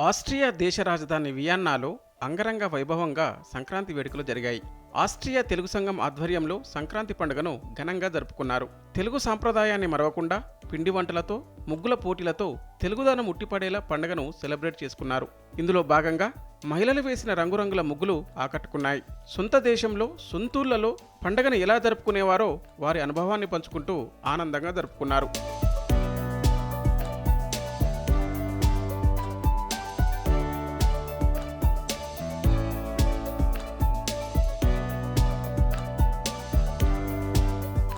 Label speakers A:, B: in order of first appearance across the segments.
A: Austria దేశ రాజధాని వియన్నాలో అంగరంగ వైభవంగా సంక్రాంతి వేడుకలు జరిగాయి. ఆస్ట్రియా తెలుగు సంఘం ఆధ్వర్యంలో సంక్రాంతి పండుగను ఘనంగా జరుపుకున్నారు. తెలుగు సాంప్రదాయాన్ని మరవకుండా పిండి వంటలతో ముగ్గుల పోటీలతో తెలుగుదనం ఉట్టిపడేలా పండుగను సెలబ్రేట్ చేసుకున్నారు. ఇందులో భాగంగా మహిళలు వేసిన రంగురంగుల ముగ్గులు ఆకట్టుకున్నాయి. సొంత దేశంలో సొంతూళ్ళలో పండుగను ఎలా జరుపుకునేవారో వారి అనుభవాన్ని పంచుకుంటూ ఆనందంగా జరుపుకున్నారు.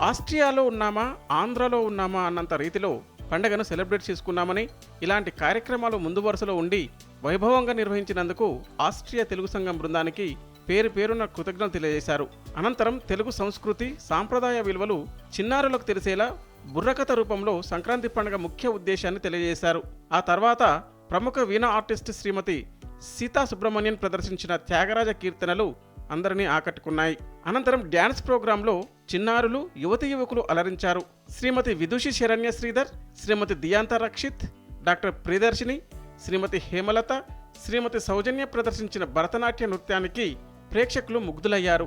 A: ఆస్ట్రియాలో ఉన్నామా ఆంధ్రలో ఉన్నామా అన్నంత రీతిలో పండగను సెలబ్రేట్ చేసుకున్నామని ఇలాంటి కార్యక్రమాలు ముందు వరుసలో ఉండి వైభవంగా నిర్వహించినందుకు ఆస్ట్రియా తెలుగు సంఘం బృందానికి పేరు పేరున కృతజ్ఞతలు తెలియజేశారు. అనంతరం తెలుగు సంస్కృతి సాంప్రదాయ విలువలు చిన్నారులకు తెలిసేలా బుర్రకథ రూపంలో సంక్రాంతి పండుగ ముఖ్య ఉద్దేశాన్ని తెలియజేశారు. ఆ తర్వాత ప్రముఖ వీణ ఆర్టిస్ట్ శ్రీమతి సీతా సుబ్రహ్మణ్యన్ ప్రదర్శించిన త్యాగరాజ కీర్తనలు అందరినీ ఆకట్టుకున్నాయి. అనంతరం డ్యాన్స్ ప్రోగ్రాంలో చిన్నారులు యువతి యువకులు అలరించారు. శ్రీమతి విదుషి శరణ్య శ్రీధర్ శ్రీమతి దియాంత రక్షిత్ డాక్టర్ ప్రియదర్శిని శ్రీమతి హేమలత శ్రీమతి సౌజన్య ప్రదర్శించిన భరతనాట్య నృత్యానికి ప్రేక్షకులు ముగ్ధులయ్యారు.